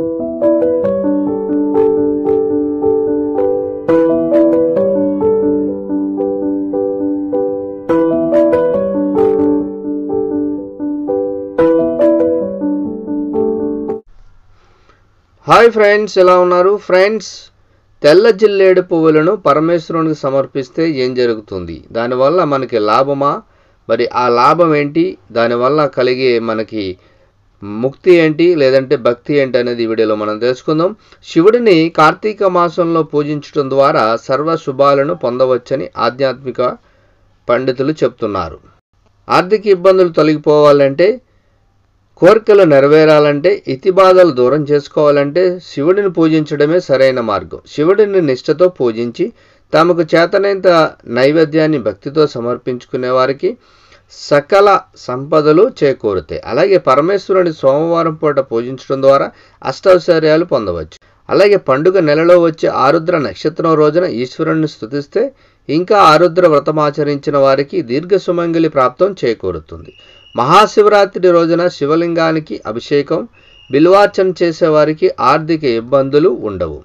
Hi friends ఎలా ఉన్నారు? Friends తెల్ల జిల్లేడు పువ్వులను పరమేశ్వరునికి సమర్పిస్తే ఏం జరుగుతుంది? దానివల్ల మనకి లాభమా? మరి ఆ లాభం ఏంటి? దానివల్ల కలిగే మనకి ముక్తి ఏంటి లేదంటే భక్తి ఏంటి అనేది ఈ వీడియోలో మనం తెలుసుకుందాం. శివుడిని కార్తీక మాసంలో పూజించడం ద్వారా సర్వ శుభాలను పొందవచ్చని ఆధ్యాత్మిక పండితులు చెప్తున్నారు. ఆర్థిక ఇబ్బందులు తొలగిపోవాలంటే కోరికలు నెరవేరాలంటే ఇతి బాధలు దూరం చేసుకోవాలంటే శివుడిని పూజించడమే సరైన మార్గం. శివుడిని నిష్ఠతో పూజించి తమకు చేతనైనంత నైవేద్యాన్ని భక్తితో సమర్పించుకునే వారికి సకల సంపదలు చేకూరుతాయి అలాగే పరమేశ్వరుని సోమవారం పూట పూజించడం ద్వారా అష్టౌశ్వర్యాలు పొందవచ్చు. అలాగే పండుగ నెలలో వచ్చే ఆరుద్ర నక్షత్రం రోజున ఈశ్వరుని స్థుతిస్తే ఇంకా ఆరుద్ర వ్రతం ఆచరించిన వారికి దీర్ఘ సుమంగళి ప్రాప్తం చేకూరుతుంది. మహాశివరాత్రి రోజున శివలింగానికి అభిషేకం బిల్వార్చన చేసేవారికి ఆర్థిక ఇబ్బందులు ఉండవు.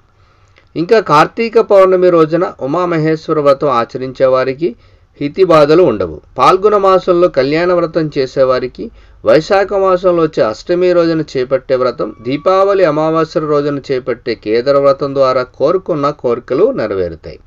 ఇంకా కార్తీక పౌర్ణమి రోజున ఉమామహేశ్వర వ్రతం ఆచరించే వారికి హితి బాధలు ఉండవు. పాల్గొన మాసంలో కళ్యాణ వ్రతం చేసేవారికి వైశాఖ మాసంలో వచ్చే అష్టమి రోజున చేపట్టే వ్రతం దీపావళి అమావాస్య రోజున చేపట్టే కేదర వ్రతం ద్వారా కోరుకున్న కోరికలు నెరవేరుతాయి.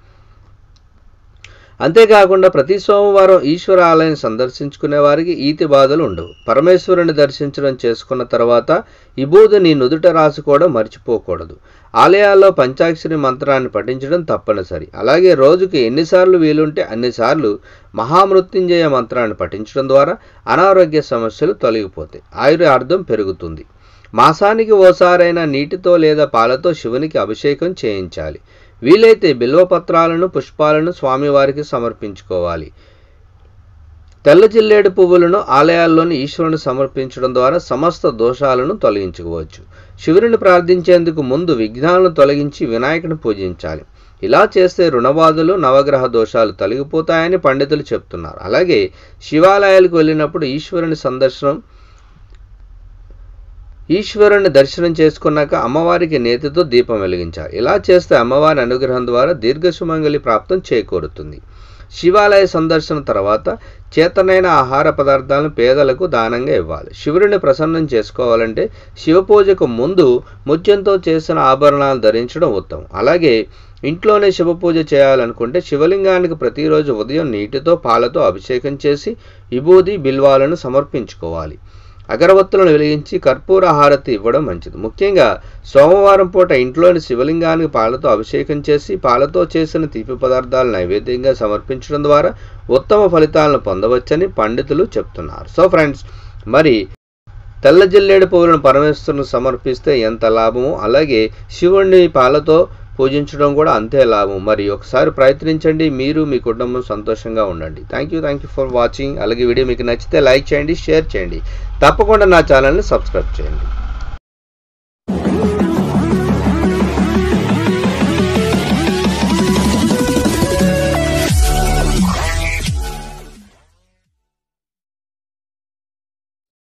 అంతేకాకుండా ప్రతి సోమవారం ఈశ్వర ఆలయం సందర్శించుకునే వారికి ఈతి బాధలు ఉండవు. పరమేశ్వరుని దర్శించడం చేసుకున్న తర్వాత ఇబూదు నీ నుదుట రాసుకోవడం మర్చిపోకూడదు. ఆలయాల్లో పంచాక్షరి మంత్రాన్ని పఠించడం తప్పనిసరి. అలాగే రోజుకి ఎన్నిసార్లు వీలుంటే అన్నిసార్లు మహామృత్యుంజయ మంత్రాన్ని పఠించడం ద్వారా అనారోగ్య సమస్యలు తొలగిపోతాయి. ఆయుర్దార్థం పెరుగుతుంది. మాసానికి ఓసారైనా నీటితో లేదా పాలతో శివునికి అభిషేకం చేయించాలి. వీలైతే బిల్వపత్రాలను పుష్పాలను స్వామివారికి సమర్పించుకోవాలి. తెల్ల జిల్లేడు పువ్వులను ఆలయాల్లోని ఈశ్వరుని సమర్పించడం ద్వారా సమస్త దోషాలను తొలగించుకోవచ్చు. శివుని ప్రార్థించేందుకు ముందు విఘ్నాలను తొలగించి వినాయకుని పూజించాలి. ఇలా చేస్తే రుణబాధలు నవగ్రహ దోషాలు తొలగిపోతాయని పండితులు చెప్తున్నారు. అలాగే శివాలయాలకు వెళ్ళినప్పుడు ఈశ్వరుని సందర్శనం ఈశ్వరుని దర్శనం చేసుకున్నాక అమ్మవారికి నేతితో దీపం వెలిగించాలి ఇలా చేస్తే అమ్మవారి అనుగ్రహం ద్వారా దీర్ఘసుమంగళి ప్రాప్తం చేకూరుతుంది. శివాలయ సందర్శన తర్వాత చేతనైన ఆహార పదార్థాలను పేదలకు దానంగా ఇవ్వాలి. శివుడిని ప్రసన్నం చేసుకోవాలంటే శివపూజకు ముందు ముత్యంతో చేసిన ఆభరణాలు ధరించడం ఉత్తమం. అలాగే ఇంట్లోనే శివ పూజ చేయాలనుకుంటే శివలింగానికి ప్రతిరోజు ఉదయం నీటితో పాలతో అభిషేకం చేసి విభూది బిల్వాలను సమర్పించుకోవాలి. అగరవత్తులను వెలిగించి కర్పూర హారతి ఇవ్వడం మంచిది. ముఖ్యంగా సోమవారం పూట ఇంట్లోని శివలింగానికి పాలతో అభిషేకం చేసి పాలతో చేసిన తీపి పదార్థాలు నైవేద్యంగా సమర్పించడం ద్వారా ఉత్తమ ఫలితాలను పొందవచ్చని పండితులు చెప్తున్నారు. సో ఫ్రెండ్స్ మరి తెల్ల జిల్లేడు పువ్వులను పరమేశ్వరుని సమర్పిస్తే ఎంత లాభమో అలాగే శివుణ్ణి పాలతో పూజించడం కూడా అంతే లాభం. మరి ఒకసారి ప్రయత్నించండి మీరు మీ కుటుంబం సంతోషంగా ఉండండి. Thank you thank you for watching అలాగే వీడియో మీకు నచ్చితే లైక్ చేయండి షేర్ చేయండి. తప్పకుండా నా ఛానల్ని సబ్స్క్రైబ్ చేయండి.